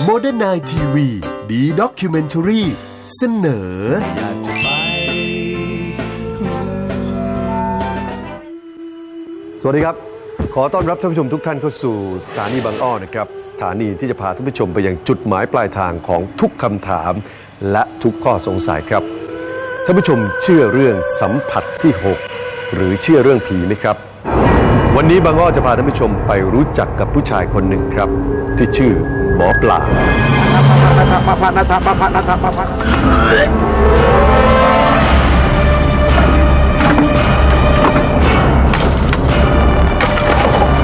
โมเดิร์นไนทีวีดีด็อกิเมนทรีเสนอสวัสดีครับ ขอต้อนรับท่านผู้ชมทุกท่านเข้าสู่สถานีบางอ้อนะครับ สถานีที่จะพาท่านผู้ชมไปยังจุดหมายปลายทางของทุกคำถามและทุกข้อสงสัยครับ ท่านผู้ชมเชื่อเรื่องสัมผัสที่ 6 หรือเชื่อเรื่องผีไหมครับ วันนี้บางอ้อจะพาท่านผู้ชมไปรู้จักกับผู้ชายคนหนึ่งครับ ที่ชื่อหมอปลา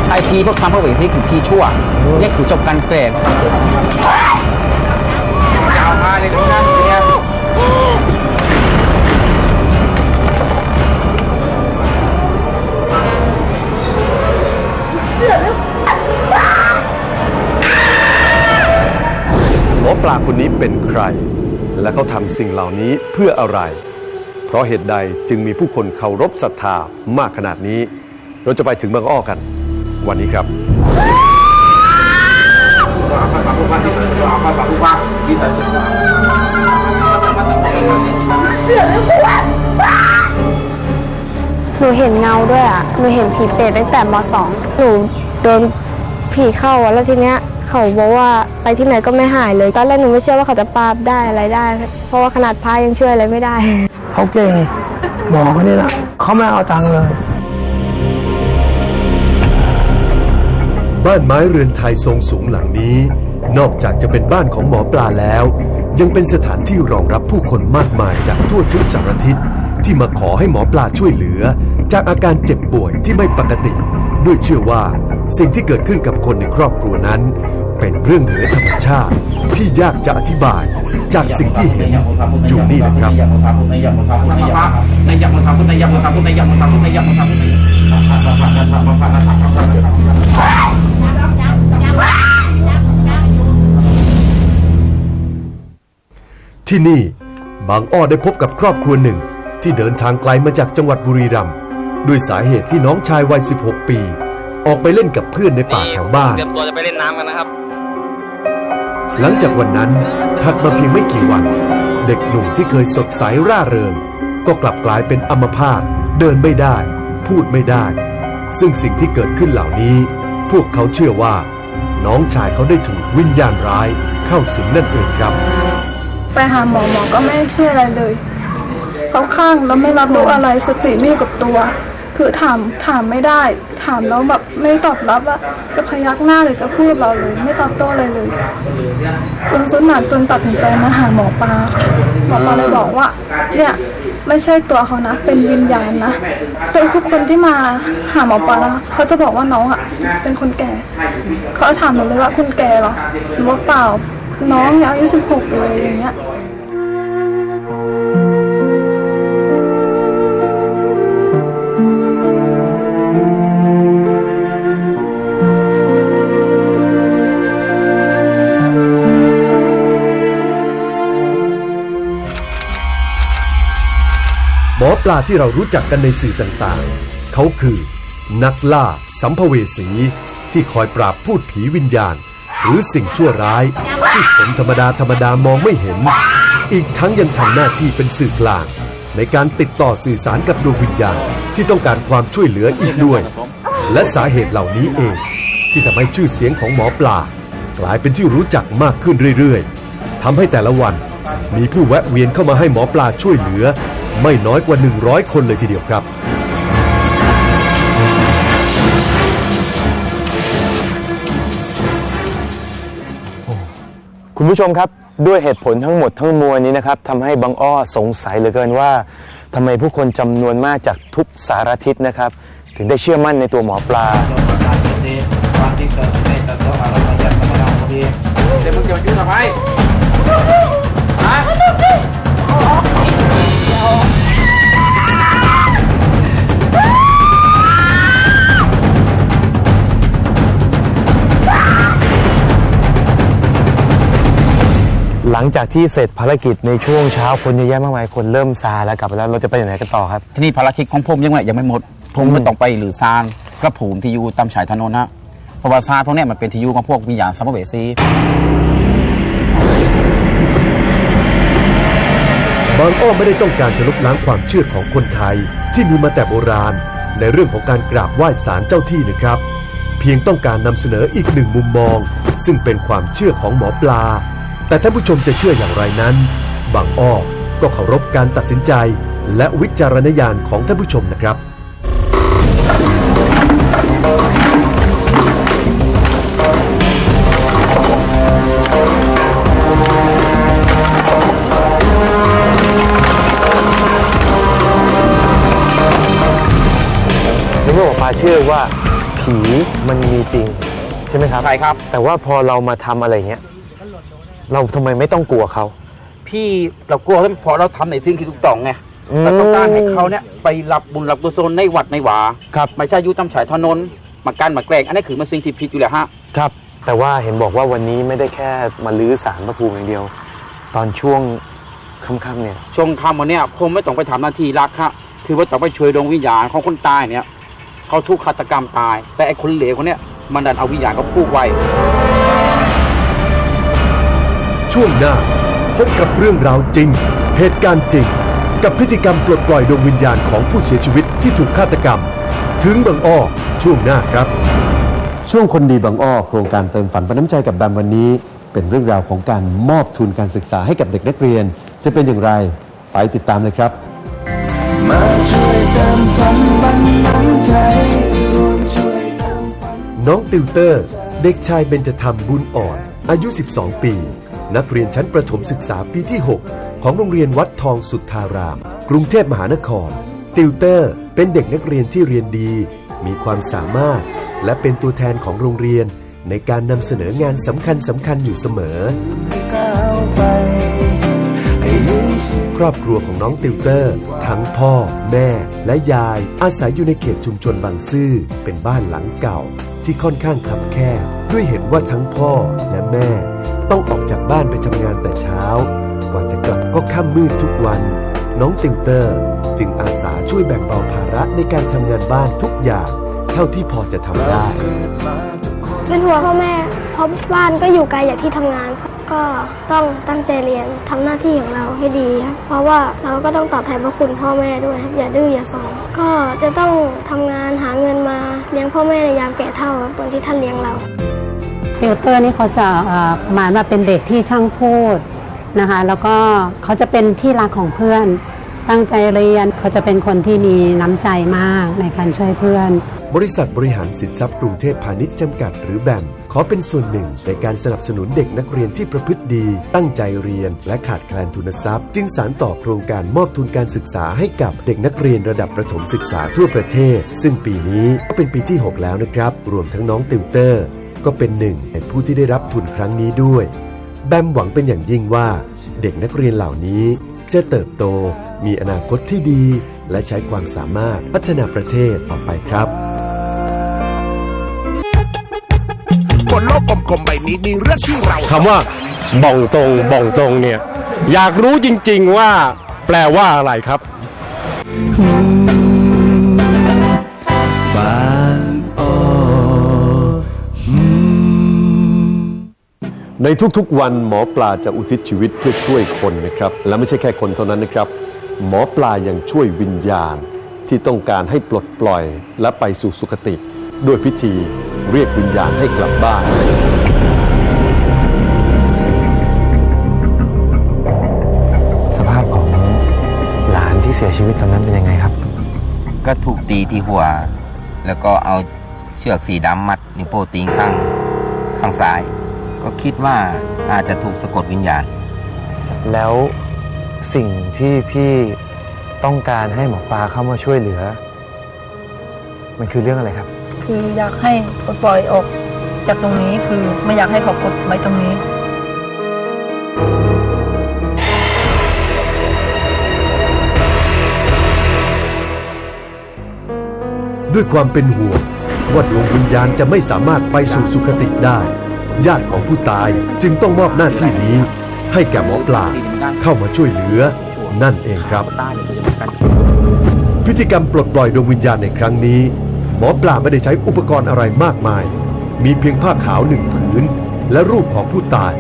ไอพีพวกซัมเปอร์เวสนี่คือพีชั่วนี่คือจบการเกรด มอปลาคนนี้เป็นใคร และเขาทำสิ่งเหล่านี้เพื่ออะไร เพราะเหตุใดจึงมีผู้คนเคารพศรัทธามากขนาดนี้ เราจะไปถึงบางอ้อกัน วันนี้ครับหนูเห็นเงาด้วยอะ หนูเห็นผีเปรตตั้งแต่มสองหนูโดนผีเข้าแล้วทีเนี้ย เขาบอกว่าไปที่ไหนก็ไม่หายเลยตอนแรกหนูไม่เชื่อว่าเขาจะปราบได้อะไรได้ เพราะว่าขนาดพายังเชื่ออะไรไม่ได้ เขาเก่งหมอคนนี้นะเขาไม่เอาตังค์เลย บ้านไม้เรือนไทยทรงสูงหลังนี้ นอกจากจะเป็นบ้านของหมอปลาแล้ว ยังเป็นสถานที่รองรับผู้คนมากมายจากทั่วทุกสารทิศที่มาขอให้หมอปลาช่วยเหลือ จากอาการเจ็บป่วยที่ไม่ปกติ ด้วยเชื่อว่าสิ่งที่เกิดขึ้นกับคนในครอบครัวนั้น เป็นเรื่องเหนือธรรมชาติ ที่ยากจะอธิบายจากสิ่งที่เห็นอยู่นี่นะครับที่นี่บางอ้อได้พบกับครอบครัวหนึ่ง ที่เดินทางไกลมาจากจังหวัดบุรีรัมย์ด้วยสาเหตุที่น้องชายวัย 16 ปี ออกไปเล่นกับเพื่อนในป่าแถวบ้าน เตรียมตัวจะไปเล่นน้ำกันนะครับ หลังจากวันนั้นถัดมาเพียงไม่กี่วัน เด็กหนุ่มที่เคยสดใสร่าเริง ก็กลับกลายเป็นอัมพาตเดินไม่ได้ พูดไม่ได้ ซึ่งสิ่งที่เกิดขึ้นเหล่านี้ พวกเขาเชื่อว่า น้องชายเขาได้ถูกวิญญาณร้ายเข้าสิงนั่นเองครับ ไปหาหมอหมอก็ไม่ช่วยอะไรเลยเขาข้างแล้วไม่รับรู้อะไรสติไม่อยู่กับตัว คือถามถามไม่ได้ ถามแล้วแบบไม่ตอบรับว่าจะพยักหน้าหรือจะพูดเราเลย ไม่ตอบโต้อะไรเลย จนสุดหนาจนตัดสินใจมาหาหมอปลาหมอปลาเลยบอกว่า เนี่ยไม่ใช่ตัวเขานะ เป็นวิญญาณนะเป็นทุกคนที่มาหาหมอปลานะคะเขาจะบอกว่าน้องอะเป็นคนแก่ เขาถามหนูเลยว่าคุณแก่เหรอหนูว่าเปล่า น้องเนี่ยอายุสิบหกเลยอย่างเงี้ย หมอปลาที่เรารู้จักกันในสื่อต่างๆ เขาคือ นักล่าสัมภเวสีที่คอยปราบพูดผีวิญญาณ หรือสิ่งชั่วร้าย ที่คนธรรมดาธรรมดามองไม่เห็น อีกทั้งยังทำหน้าที่เป็นสื่อกลาง ในการติดต่อสื่อสารกับดวงวิญญาณที่ต้องการความช่วยเหลืออีกด้วย และสาเหตุเหล่านี้เอง ที่ทำให้ชื่อเสียงของหมอปลา กลายเป็นที่รู้จักมากขึ้นเรื่อยๆทำให้แต่ละวันมีผู้แวะเวียนเข้ามาให้หมอปลาช่วยเหลือ ไม่น้อยกว่า 100 คนเลยทีเดียวครับ คุณผู้ชมครับด้วยเหตุผลทั้งหมดทั้งมวลนี้นะครับทำให้บางอ้อสงสัยเหลือเกินว่าทำไมผู้คนจำนวนมากจากทุกสารทิศนะครับ ถึงได้เชื่อมั่นในตัวหมอปลา เดี๋ยวมึงจะมายุ่งทำไม หลังจากที่เสร็จภารกิจในช่วงเช้าคนเยอะแยะมากมายคนเริ่มซาแล้วกลับไปแล้วเราจะไปไหนกันต่อครับ ที่นี่ภารกิจของผมยังไงยังไม่หมด ผมมันต้องไปหรือซานกระผูมที่อยู่ตามฉายถนนนะเพราะว่าซานพวกเนี้ยมันเป็นที่อยู่ของพวกวิญญาณสัมภเวสีบางอ้อไม่ได้ต้องการจะลบล้างความเชื่อของคนไทย ที่มีมาแต่โบราณ ในเรื่องของการกราบไหว้ศาลเจ้าที่นะครับ เพียงต้องการนำเสนออีกหนึ่งมุมมอง ซึ่งเป็นความเชื่อของหมอปลา แต่ท่านผู้ชมจะเชื่ออย่างไรนั้น บางอ้อก็เคารพการตัดสินใจ และวิจารณญาณของท่านผู้ชมนะครับ ในเมื่อหมอปลาเชื่อว่าผีมันมีจริง ใช่ไหมครับ ใช่ครับ แต่ว่าพอเรามาทำอะไรเงี้ย เราทำไมไม่ต้องกลัวเขา พี่เรากลัวเพราะเราทำในสิ่งที่ถูกต้องไงอืม เราต้องการให้เขาเนี่ยไปรับบุญรับกุศลในวัดในวาครับไม่ใช่อยุตำฉายถนนมากันมาแกล้งอันนี้คือมันสิ่งที่ผิดอยู่แล้วฮะครับ แต่ว่าเห็นบอกว่าวันนี้ไม่ได้แค่มาลื้อสารพระภูมิอย่างเดียว ตอนช่วงค่ำๆเนี่ย ช่วงค่ำวันเนี้ยผมไม่ต้องไปทำหน้าที่รักครับคือว่าต้องไปช่วยดวงวิญญาณของคนตายเนี่ยเขาถูกฆาตกรรมตาย แต่ไอ้คนเหลวคนเนี้ยมันดันเอาวิญญาณเขาผูกไว้ ช่วงหน้า พบกับเรื่องราวจริง เหตุการณ์จริง กับพฤติกรรมปลดปล่อยดวงวิญญาณของผู้เสียชีวิตที่ถูกฆาตกรรม ถึงบางอ้อช่วงหน้าครับ ช่วงคนดีบางอ้อโครงการเติมฝันประน้ำใจกับแบมวันนี้ เป็นเรื่องราวของการมอบทุนการศึกษาให้กับเด็กนักเรียน จะเป็นอย่างไรไปติดตามเลยครับน้องติวเตอร์ เด็กชายเบญจธรรมบุญอ่อน อายุ 12 ปี นักเรียนชั้นประถมศึกษาปีที่ 6 ของโรงเรียนวัดทองสุทธาราม กรุงเทพมหานคร ติวเตอร์เป็นเด็กนักเรียนที่เรียนดี มีความสามารถ และเป็นตัวแทนของโรงเรียน ในการนำเสนองานสำคัญสำคัญอยู่เสมอ ครอบครัวของน้องติวเตอร์ ทั้งพ่อ แม่ และยาย อาศัยอยู่ในเขตชุมชนบางซื่อเป็นบ้านหลังเก่า ที่ค่อนข้างคับแคบด้วยเห็นว่าทั้งพ่อและแม่ ต้องออกจากบ้านไปทำงานแต่เช้ากว่าจะกลับก็ค่ำมืดทุกวัน น้องติวเตอร์ จึงอาสาช่วยแบ่งเบาภาระในการทำงานบ้านทุกอย่าง เท่าที่พอจะทำได้ เป็นห่วงพ่อแม่เพราะบ้านก็อยู่ไกลจากที่ทำงานครับ ก็ต้องตั้งใจเรียนทำหน้าที่ของเราให้ดีครับเพราะว่าเราก็ต้องตอบแทนพระคุณพ่อแม่ด้วยครับอย่าดื้ออย่าสอนก็จะต้องทำงานหาเงินมาเลี้ยงพ่อแม่ในยามแก่เฒ่าครับเหมือนที่ท่านเลี้ยงเราติวเตอร์นี่เขาจะเอ่อประมาณว่าเป็นเด็กที่ช่างพูดนะคะแล้วก็เขาจะเป็นที่รักของเพื่อน ตั้งใจเรียนเขาจะเป็นคนที่มีน้ำใจมากในการช่วยเพื่อน บริษัทบริหารสินทรัพย์กรุงเทพพาณิชย์จำกัดหรือแบม ขอเป็นส่วนหนึ่งในการสนับสนุนเด็กนักเรียนที่ประพฤติดี ตั้งใจเรียน และขาดแคลนทุนทรัพย์ จึงสารต่อโครงการมอบทุนการศึกษาให้กับเด็กนักเรียนระดับประถมศึกษาทั่วประเทศ ซึ่งปีนี้ก็เป็นปีที่ 6 แล้วนะครับ รวมทั้งน้องติวเตอร์ ก็เป็นหนึ่งในผู้ที่ได้รับทุนครั้งนี้ด้วย แบมหวังเป็นอย่างยิ่งว่า เด็กนักเรียนเหล่านี้ จะเติบโต มีอนาคตที่ดี และใช้ความสามารถพัฒนาประเทศต่อไปครับ นโลกกลมๆใบนี้มีเรื่องที่เราคำว่าบ่องตรงบ่องตรงเนี่ย อยากรู้จริงๆว่าแปลว่าอะไรครับในทุกๆวันหมอปลาจะอุทิศชีวิตเพื่อช่วยคนนะครับ และไม่ใช่แค่คนเท่านั้นนะครับ หมอปลายังช่วยวิญญาณที่ต้องการให้ปลดปล่อยและไปสู่สุคติ ด้วยพิธีเรียกวิญญาณให้กลับบ้าน สภาพของหลานที่เสียชีวิตตอนนั้นเป็นยังไงครับ ก็ถูกตีที่หัว แล้วก็เอาเชือกสีดำมัดนิ้วโป้งตีนข้างข้างซ้าย ก็คิดว่าอาจจะถูกสะกดวิญญาณ แล้วสิ่งที่พี่ต้องการให้หมอปลาเข้ามาช่วยเหลือ มันคือเรื่องอะไรครับ คืออยากให้ปลดปล่อยออกจากตรงนี้คือไม่อยากให้เขากดไว้ตรงนี้ ด้วยความเป็นห่วงว่าดวงวิญญาณจะไม่สามารถไปสู่สุคติได้ ญาติของผู้ตายจึงต้องมอบหน้าที่นี้ ให้แก่หมอปลาเข้ามาช่วยเหลือ นั่นเองครับตายเลยก็จะกันพิธีกรรมปลดปล่อยดวงวิญญาณในครั้งนี้ หมอปลาไม่ได้ใช้อุปกรณ์อะไรมากมาย มีเพียงผ้าขาวหนึ่งผืน และรูปของผู้ตาย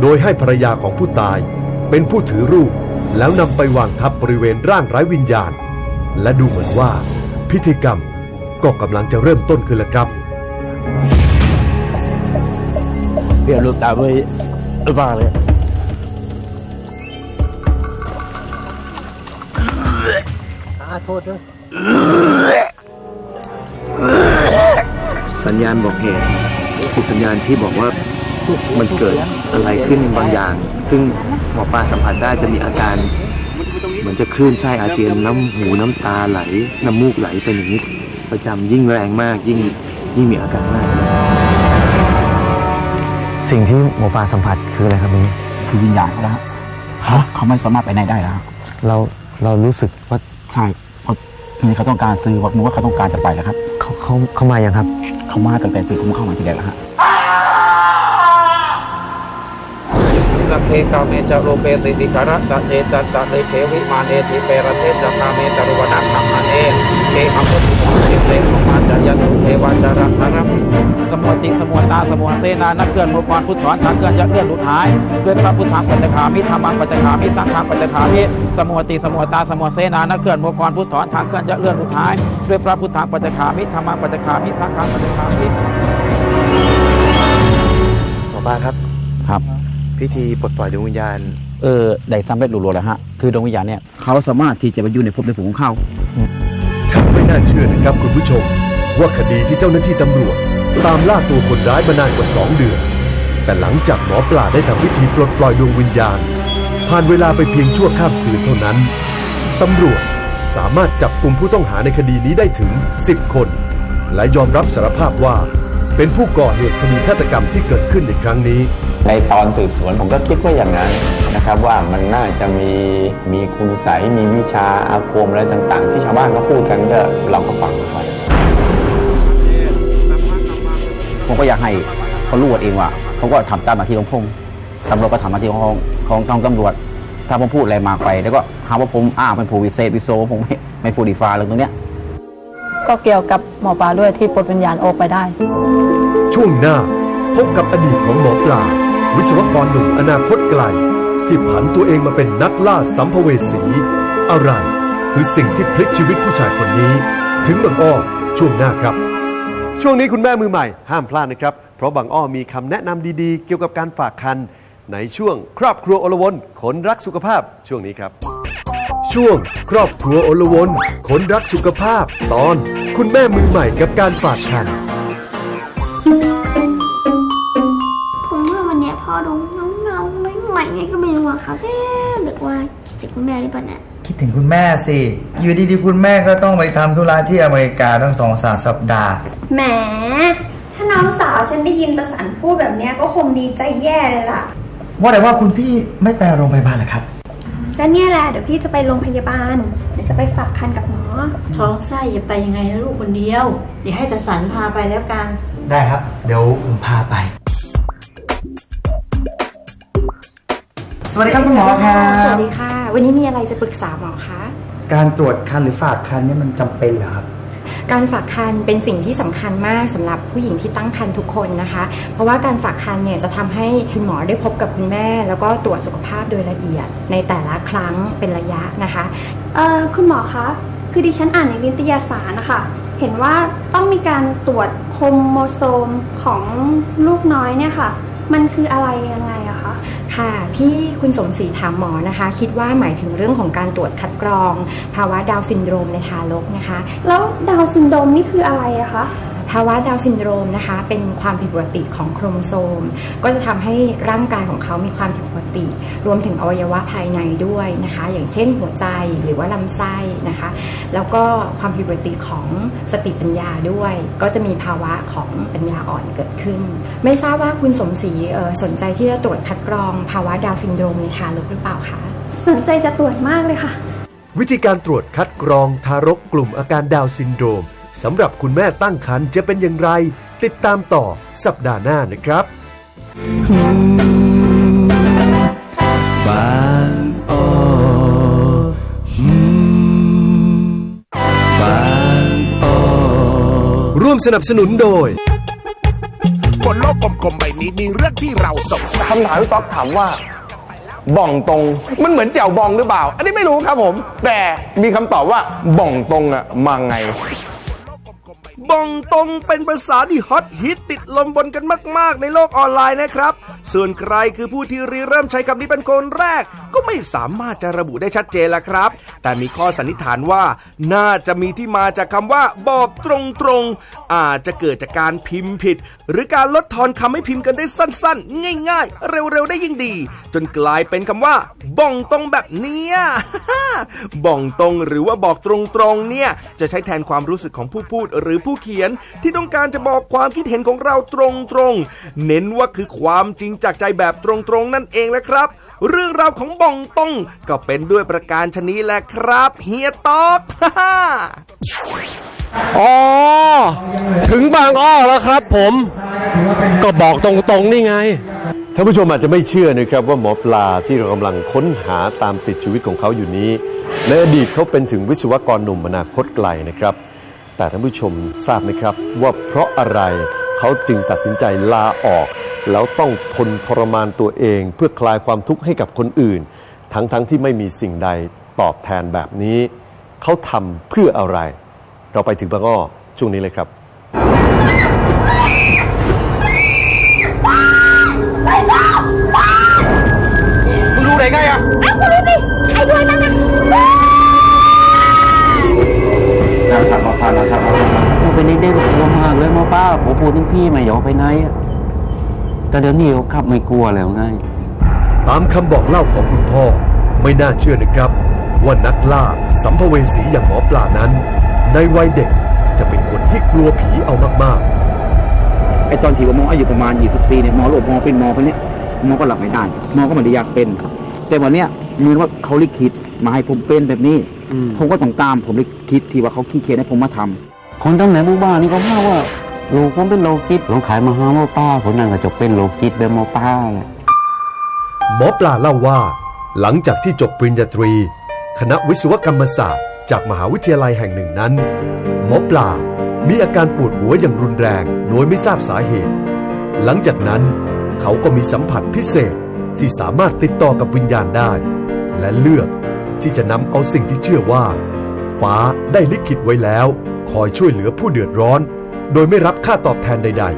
โดยให้ภรรยาของผู้ตาย เป็นผู้ถือรูป แล้วนำไปวางทับบริเวณร่างไร้วิญญาณ และดูเหมือนว่า พิธีกรรมก็กำลังจะเริ่มต้นขึ้นแล้วครับเดี๋ยวลูกตาไม่บ้าเลย สัญญาณบอกเหตุคือสัญญาณที่บอกว่ามันเกิดอะไรขึ้นบางอย่าง ซึ่งหมอปลาสัมผัสได้จะมีอาการเหมือนจะคลื่นไส้อาเจียนน้ำหูน้ำตาไหลน้ำมูกไหลเป็นอย่างนี้ประจำยิ่งแรงมากยิ่งยิ่งมีอาการมาก สิ่งที่หมอปลาสัมผัสคืออะไรครับนี้คือวิญญาณเขาแล้วฮะเขาไม่สามารถไปไหนได้แล้ว เราเรารู้สึกว่าใช่เพราะคือเขาต้องการซื้อว่านึกว่าเขาต้องการจะไปแล้วครับ เขาเขาเขามายังครับ เขามาตั้งแต่ซื้อผมเข้ามาทีแรกแล้วฮะ สัพเพกาเมจโรเปสิติการะตะเจตตะเลเทวิมาเนติเปรเทจันาเมจรุวนังธรรมเนเกอัมพุทธิสิเลขมาจยันตุเทวาจาระนะรับสมุติสมุตาสมุเสนานักเกินมุกรพุทธรทางเกินยักเลื่อนหลุดหายด้วยพระพุทธังปัจจคามิธรรมังปัจจคามิสังฆังปัจจคามิสมุติสมุตาสมุเสนานักเกินมุกรพุทธรทางเกินยักเลื่อนหลุดหายด้วยพระพุทธังปัจจคามิธรรมังปัจจคามิสังฆังปัจจคามิหมอปลาครับครับ พิธีปลดปล่อยดวงวิญญาณ เออได้สำเร็จหลุดๆแล้วฮะ คือดวงวิญญาณเนี่ยเขาสามารถที่จะไปอยู่ในภพในภูมิของเขาแทบไม่น่าเชื่อนะครับคุณผู้ชม ว่าคดีที่เจ้าหน้าที่ตำรวจ ตามล่าตัวคนร้ายมานานกว่า 2 เดือน แต่หลังจากหมอปลาได้ทำพิธีปลดปล่อยดวงวิญญาณ ผ่านเวลาไปเพียงชั่วข้ามคืนเท่านั้นตำรวจสามารถจับกลุ่มผู้ต้องหาในคดีนี้ได้ถึง 10 คน และยอมรับสารภาพว่า เป็นผู้ก่อเหตุคดีฆาตกรรมที่เกิดขึ้นในครั้งนี้ ในตอนสืบสวนผมก็คิดว่าอย่างนั้นนะครับว่ามันน่าจะมีมีคุณไสยมีวิชาอาคมอะไรต่าง ๆ ที่ชาวบ้านก็พูดกันก็เราก็ฟังไปผมก็อยากให้เขารู้เองว่าเขาก็ทำตามหน้าที่ของผมตำรวจก็ทำหน้าที่ของของของตำรวจ ถ้าผมพูดอะไรมากไป แล้วก็หาว่าผมอ้างเป็นผู้วิเศษวิโสผมไม่ไม่พูดดีฟ้าเรื่องตรงเนี้ย ก็เกี่ยวกับหมอปลาด้วยที่ปลดวิญญาณออกไปได้ ช่วงหน้าพบกับอดีตของหมอปลา วิศวกรหนุ่มอนาคตไกล ที่ผันตัวเองมาเป็นนักล่าสัมภเวสี อะไร คือสิ่งที่พลิกชีวิตผู้ชายคนนี้ ถึงบางอ้อช่วงหน้าครับ ช่วงนี้คุณแม่มือใหม่ ห้ามพลาดนะครับ เพราะบางอ้อมีคำแนะนำดีๆ เกี่ยวกับการฝากคันในช่วงครอบครัวอลวนคนรักสุขภาพช่วงนี้ครับ ช่วง ครอบครัวอลวนคนรักสุขภาพ ตอน คุณแม่มือใหม่กับการฝากคันผมว่าวันเนี้ยพ่อดูเงาเงาๆไม่ใหม่ไงก็ไม่รู้อะครับเอ๊ะหรือว่าคิดถึงคุณแม่หรือเปล่าเนี่ยคิดถึงคุณแม่สิ อยู่ดีๆ คุณแม่ก็ต้องไปทำธุระที่อเมริกาตั้งสองสามสัปดาห์ แหม ถ้าน้องสาวฉันได้ยินตาสันพูดแบบเนี้ยก็คงดีใจแย่เลยล่ะ ว่าแต่ว่าคุณพี่ไม่ไปโรงพยาบาลเหรอครับ ก็เนี่ยแหละเดี๋ยวพี่จะไปโรงพยาบาล เดี๋ยวจะไปฝากคันกับหมอ ท้องไส้จะไปยังไงนะลูกคนเดียว เดี๋ยวให้ตาสันพาไปแล้วกัน ได้ครับ เดี๋ยวผมพาไป สวัสดีครับคุณหมอครับ สวัสดีค่ะ วันนี้มีอะไรจะปรึกษาหมอคะ การตรวจคันหรือฝากคันนี่มันจำเป็นเหรอครับ การฝากคันเป็นสิ่งที่สำคัญมากสำหรับผู้หญิงที่ตั้งครรภ์ทุกคนนะคะ เพราะว่าการฝากคันเนี่ยจะทำให้คุณหมอได้พบกับคุณแม่ แล้วก็ตรวจสุขภาพโดยละเอียด ในแต่ละครั้งเป็นระยะนะคะเอ่อคุณหมอคะคือดิฉันอ่านในนิตยสารนะคะเห็นว่าต้องมีการตรวจโครโมโซมของลูกน้อยเนี่ยค่ะ มันคืออะไรยังไงอะ ค่ะที่คุณสมศรีถามหมอนะคะ คิดว่าหมายถึงเรื่องของการตรวจคัดกรอง ภาวะดาวซินโดรมในทารกนะคะ แล้วดาวซินโดรมนี่คืออะไรอะคะ ภาวะดาวน์ซินโดรมนะคะเป็นความผิดปกติของโครโมโซม ก็จะทำให้ร่างกายของเขามีความผิดปกติ รวมถึงอวัยวะภายในด้วยนะคะ อย่างเช่นหัวใจหรือว่าลำไส้นะคะ แล้วก็ความผิดปกติของสติปัญญาด้วย ก็จะมีภาวะของปัญญาอ่อนเกิดขึ้น ไม่ทราบว่าคุณสมศรีเอ่อสนใจที่จะตรวจคัดกรองภาวะดาวน์ซินโดรมในทารกหรือเปล่าคะสนใจจะตรวจมากเลยค่ะ วิธีการตรวจคัดกรองทารกกลุ่มอาการดาวน์ซินโดรม สำหรับคุณแม่ตั้งครรภ์จะเป็นอย่างไร ติดตามต่อสัปดาห์หน้านะครับบางอ้อบางอ้อร่วมสนับสนุนโดย บนโลกกลมๆใบนี้มีเรื่องที่เราสงสัยคำถามพี่ต๊อกถามว่าบ่องตรง มันเหมือนแจ่วบองหรือเปล่า อันนี้ไม่รู้ครับผม แต่มีคำตอบว่าบ่องตรงอะมาไง บองตรงเป็นภาษาที่ฮอตฮิตติดลมบนกันมาก ๆ ในโลกออนไลน์นะครับ ส่วนใครคือผู้ที่ริเริ่มใช้คำนี้เป็นคนแรก ก็ไม่สามารถจะระบุได้ชัดเจนละครับ แต่มีข้อสันนิษฐานว่า น่าจะมีที่มาจากคำว่า บอกตรงๆ อาจจะเกิดจากการพิมพ์ผิด หรือการลดทอนคำให้พิมพ์กันได้สั้น ๆ ง่าย ๆ เร็ว ๆ ได้ยิ่งดี จนกลายเป็นคำว่า บ่องตรงแบบเนี้ยบ่องตรงหรือว่าบอกตรงๆเนี่ยจะใช้แทนความรู้สึกของผู้พูดหรือผู้เขียนที่ต้องการจะบอกความคิดเห็นของเราตรงๆ เน้นว่าคือความจริงจากใจแบบตรงๆ นั่นเองแหละครับ เรื่องราวของบ่องตรงก็เป็นด้วยประการชนี้แหละครับเฮียตอกอ๋อ ถึงบางอ้อแล้วครับผม ก็บอกตรงๆนี่ไง ท่านผู้ชมอาจจะไม่เชื่อนะครับว่าหมอปลาที่เรากำลังค้นหาตามติดชีวิตของเขาอยู่นี้ ในอดีตเขาเป็นถึงวิศวกรหนุ่มอนาคตไกลนะครับ แต่ท่านผู้ชมทราบไหมครับ ว่าเพราะอะไรเขาจึงตัดสินใจลาออก แล้วต้องทนทรมานตัวเอง เพื่อคลายความทุกข์ให้กับคนอื่น ทั้งๆทที่ไม่มีสิ่งใดตอบแทนแบบนี้ เขาทำเพื่ออะไร เราไปถึงบางอ้อช่วงนี้เลยครับ ผมเป็นเด็กลัวมากเลยหมอป้าผมพูดถึงพี่ไม่ยอมไปไหนอะแต่เดี๋ยวนี้เขาขับไม่กลัวแล้วไงตามคำบอกเล่าของคุณพ่อไม่น่าเชื่อนะครับ ว่านักล่าสัมภเวสีอย่างหมอปลานั้น ในวัยเด็กจะเป็นคนที่กลัวผีเอามากไอตอนที่ว่าหมออายุประมาณ 24 เนี่ยหมอหลบหมอเป็นหมอคนเนี้ยหมอก็หลับไม่ได้หมอก็ไม่ได้อยากเป็น แต่วันเนี้ยมือว่าเขาลิขิตมาให้ผมเป็นแบบนี้ผมก็ต้องตามผมลยคิดที่ว่าเขาขี้เกียจให้ผมมาทำ คนตั้งไหนหมู่บ้านนี่ก็ว่าว่าลูกผมเป็นโลกิตลองขายมาหาหมป้าคนนั้นก็จะเป็นโลกิตแบบหมอป้าหมอปลาเล่าว่า หลังจากที่จบปริญญาตรี คณะวิศวกรรมศาสตร์ จากมหาวิทยาลัยแห่งหนึ่งนั้น หมอปลา มีอาการปวดหัวอย่างรุนแรง โดยไม่ทราบสาเหตุ หลังจากนั้นเขาก็มีสัมผัสพิเศษที่สามารถติดต่อกับวิญญาณได้ และเลือกที่จะนำเอาสิ่งที่เชื่อว่า ฟ้าได้ลิขิตไว้แล้ว คอยช่วยเหลือผู้เดือดร้อน โดยไม่รับค่าตอบแทนใด ๆ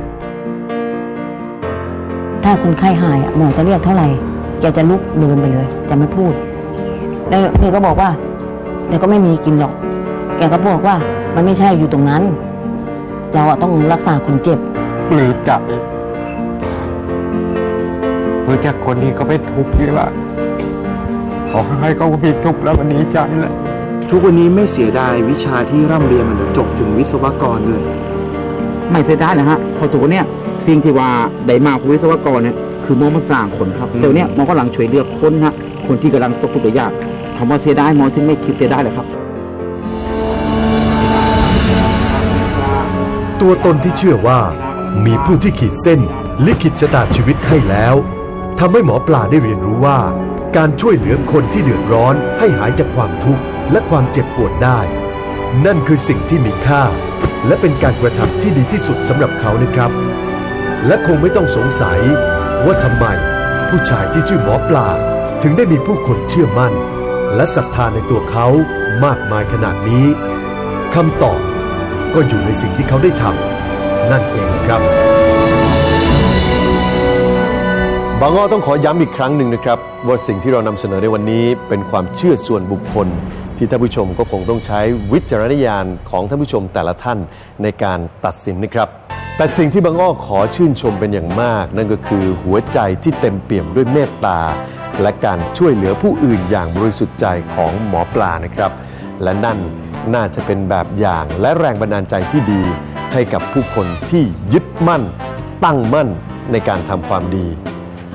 ถ้าคนไข้หายอะหมอจะเรียกเท่าไหร่แกจะลุกเดินไปเลยจะไม่พูด แล้วนี่ก็บอกว่าเดี๋ยวก็ไม่มีกินหรอก แกก็บอกว่ามันไม่ใช่อยู่ตรงนั้น เราอะต้องรักษาคนเจ็บหรือจะเพื่อจะคนนี้ก็ไปทุกข์นี่ละขอให้เขามีทุกข์แล้ววันนี้ใจแล้ว ทุกวันนี้ไม่เสียดายวิชาที่ร่ำเรียนมันเลยจบถึงวิศวกรเลย ไม่เสียดายนะฮะเพอตัวเนี้ยสิ่งที่ว่าได้มาของวิศวกรเนี่ยคือหมอมาสร้างคนครับแต่วันเนี้ยหมอกำลังช่วยเหลือกคนฮะคนที่กำลังตกทุกข์ได้ยากคำว่าเสียดายหมอถึงไม่คิดเสียดายเลยครับ ตัวตนที่เชื่อว่ามีผู้ที่ขีดเส้น ลิขิตชะตาชีวิตให้แล้วทำให้หมอปลาได้เรียนรู้ว่า การช่วยเหลือคนที่เดือดร้อนให้หายจากความทุกข์และความเจ็บปวดได้ นั่นคือสิ่งที่มีค่า และเป็นการกระทำที่ดีที่สุดสำหรับเขานะครับ และคงไม่ต้องสงสัย ว่าทำไม ผู้ชายที่ชื่อหมอปลา ถึงได้มีผู้คนเชื่อมั่น และศรัทธาในตัวเขามากมายขนาดนี้คำตอบก็อยู่ในสิ่งที่เขาได้ทำนั่นเองครับ บางอ้อต้องขอย้ำอีกครั้งหนึ่งนะครับ ว่าสิ่งที่เรานำเสนอในวันนี้เป็นความเชื่อส่วนบุคคล ที่ท่านผู้ชมก็คงต้องใช้วิจารณญาณของท่านผู้ชมแต่ละท่านในการตัดสินนะครับ แต่สิ่งที่บางอ้อขอชื่นชมเป็นอย่างมาก นั่นก็คือหัวใจที่เต็มเปี่ยมด้วยเมตตา และการช่วยเหลือผู้อื่นอย่างบริสุทธิ์ใจของหมอปลานะครับ และนั่นน่าจะเป็นแบบอย่างและแรงบันดาลใจที่ดี ให้กับผู้คนที่ยึดมั่น ตั้งมั่นในการทำความดี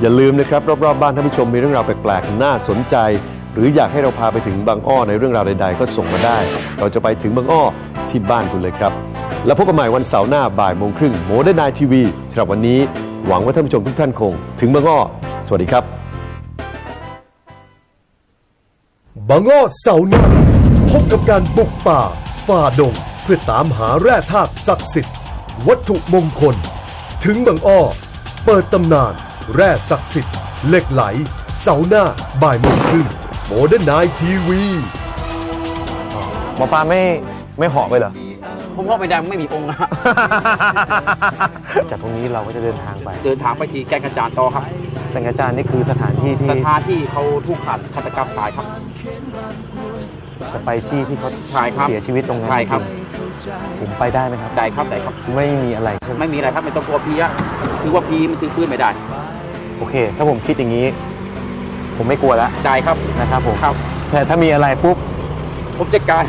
อย่าลืมนะครับ รอบๆบ้านท่านผู้ชมมีเรื่องราวแปลกๆ น่าสนใจ หรืออยากให้เราพาไปถึงบางอ้อในเรื่องราวใด ๆ ก็ส่งมาได้ เราจะไปถึงบางอ้อที่บ้านคุณเลยครับ แล้วพบกันใหม่วันเสาร์หน้าบ่ายโมงครึ่งโมเดิร์นไนทีวีสำหรับวันนี้หวังว่าท่านผู้ชมทุกท่านคง ถึงบางอ้อสวัสดีครับบางอ้อเสาร์หน้าพบกับการบุกป่าฝ่าดง เพื่อตามหาแร่ธาตุศักดิ์สิทธิ์ วัตถุมงคล ถึงบางอ้อ เปิดตำนาน แร่ศักดิ์สิทธิ์เหล็กไหล เสาร์หน้าบ่ายโมงครึ่งโมเดิร์นไนทีวีหมอปลาไม่ไม่เหาะไปเหรอ ผมว่าไม่ได้ไม่มีองค์นะ จากตรงนี้เราก็จะเดินทางไป เดินทางไปที่แกงกระจานต่อครับ แต่งอาจารย์นี่คือสถานที่ที่สถานที่เขาถูกขัดฆาตกรรมตายครับ จะไปที่ที่เขาใช่ครับเสียชีวิตตรงนั้นใช่ครับจงๆผมไปได้ไหมครับ ได้ครับได้ครับ ไม่มีอะไรใช่ไหมไม่มีอะไรครับไม่ต้องกลัวพีอะคือว่าพีมันถือปืนไม่ได้โอเค ถ้าผมคิดอย่างนี้ ผมไม่กลัวแล้วได้ครับนะครับผมครับ แต่ถ้ามีอะไรปุ๊บผมจัดการ